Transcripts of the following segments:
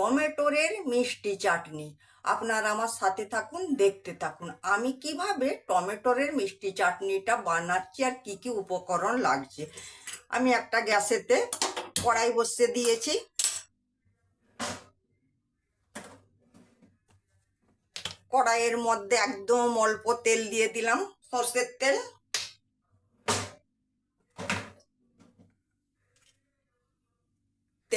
টমেটোরের মিষ্টি চাটনি। আপনারা আমার সাথে থাকুন, দেখতে থাকুন। আমি কীভাবে টমেটোরের মিষ্টি চাটনিটা বানাচ্ছি আর কি কি উপকরণ লাগছে। আমি একটা গ্যাসেতে কড়াই বসিয়ে দিয়েছি। কড়াইয়ের মধ্যে একদম অল্প তেল দিয়ে দিলাম। সর্ষের তেল।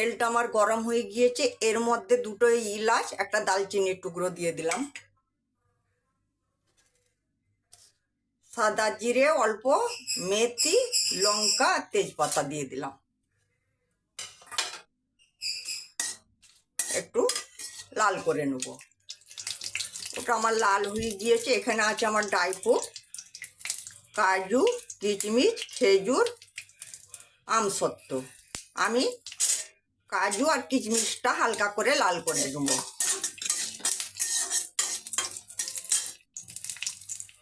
তেলটা আমার গরম হয়ে গিয়েছে, এর মধ্যে দুটো ইলাচ, একটা দালচিনির টুকরো দিয়ে দিলাম। সাদা জিরে, অল্প মেথি, লঙ্কা, তেজপাতা দিয়ে দিলাম। একটু লাল করে নেব। ওটা আমার লাল হয়ে গিয়েছে, এখানে আছে আমার ফ্রুট, কাজু, কিচমিচ, খেজুর, আমসত্ত্ব। আমি কাজু আর কিচমিচটা হালকা করে লাল করে দেবো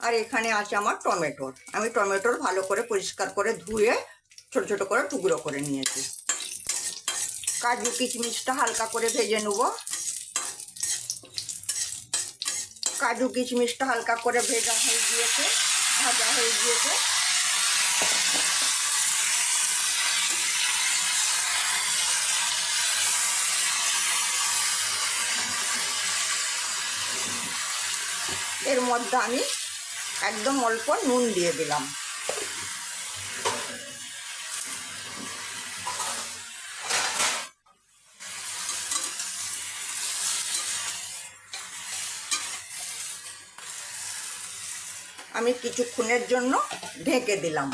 আর এখানে আছে আমার টমেটোর আমি টমেটোর ভালো করে পরিষ্কার করে ধুয়ে ছোট ছোট করে টুকরো করে নিয়েছি। কাজু কিচমিচটা হালকা করে ভেজে নেব। কাজু, কিশমিশটা হালকা করে ভেজা হয়ে গিয়েছে, ভাজা হয়ে গিয়েছে। এর মধ্যে আমি একদম অল্প নুন দিয়ে দিলাম। আমি কিছুক্ষণের জন্য ঢেকে দিলাম।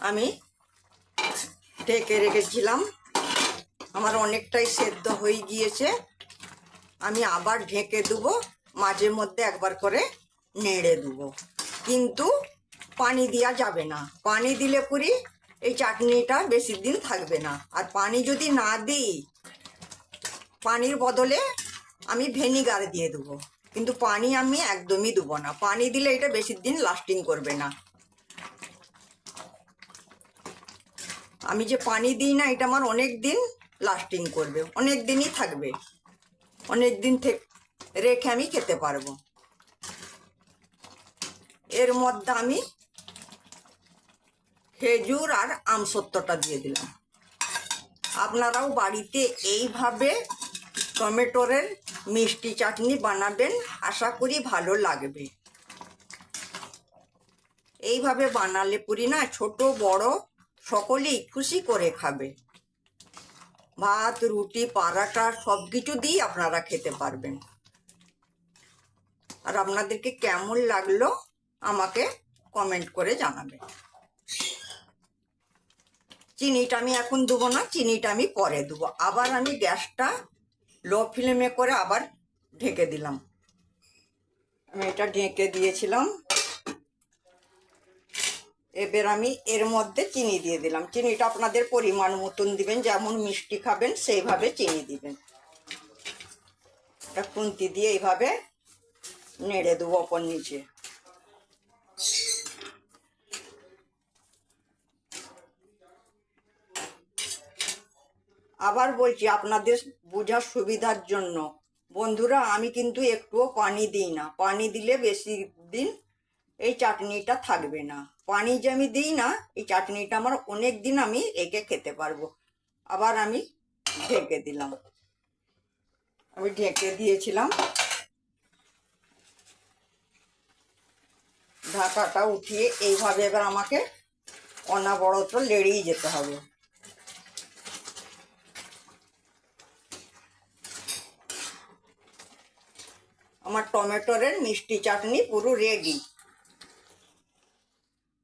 আমি ঢেকে রেখেছিলাম। আমার অনেকটাই সেদ্ধ হয়ে গিয়েছে। আমি আবার ঢেকে দেবো, মাঝে মধ্যে একবার করে নেড়ে দেবো। কিন্তু পানি দেওয়া যাবে না। পানি দিলে পুরি এই চাটনিটা বেশি দিন থাকবে না। আর পানি যদি না দিই, পানির বদলে আমি ভেনিগার দিয়ে দেবো। কিন্তু পানি আমি একদমই দেবো না। পানি দিলে এটা বেশি দিন লাস্টিং করবে না। আমি যে পানি দিই না, এটা আমার অনেক দিন লাস্টিং করবে। অনেক দিনই থাকবে। অনেক দিন থেকে, রেখে আমি খেতে পারব। এর মধ্যে আমি খেজুর আর আমসত্ত্বটা দিয়ে দিলাম। আপনারাও বাড়িতে এইভাবে টমেটোরের মিষ্টি চাটনি বানাবেন, আশা করি ভালো লাগবে। এইভাবে বানালে পুরি না ছোট, বড় সকলেই খুশি করে খাবে। ভাত, রুটি, পারাটা সব কিছু দিয়েই আপনারা খেতে পারবেন। আর আপনাদেরকে কেমন লাগল আমাকে কমেন্ট করে জানাবেন। চিনিটা আমি এখন দেবো না, চিনিটা আমি পরে দেবো। আবার আমি গ্যাসটা লো ফ্লেমে করে আবার ঢেকে দিলাম। আমি এটা ঢেকে দিয়েছিলাম। এবার আমি এর মধ্যে চিনি দিয়ে দিলাম। চিনিটা আপনাদের পরিমাণ মতন দিবেন, যেমন মিষ্টি খাবেন সেইভাবে চিনি দিবেন। এটা খুন্তি দিয়ে এইভাবে নেড়ে দেবো ওপর নিচে। আবার বলছি, আপনাদের বোঝার সুবিধার জন্য। বন্ধুরা, আমি কিন্তু একটুও পানি দিই না। পানি দিলে বেশি দিন এই চাটনিটা থাকবে না। পানি যে আমি দিই না, এই চাটনিটা আমার অনেক দিন আমি একে খেতে পারব। আবার আমি ঢেকে দিলাম। আমি ঢেকে দিয়েছিলাম। ঢাকাটা উঠিয়ে এইভাবে এবার আমাকে অনাবরত লেড়িয়ে যেতে হবে। আমার টমেটোরের মিষ্টি চাটনি পুরো রেডি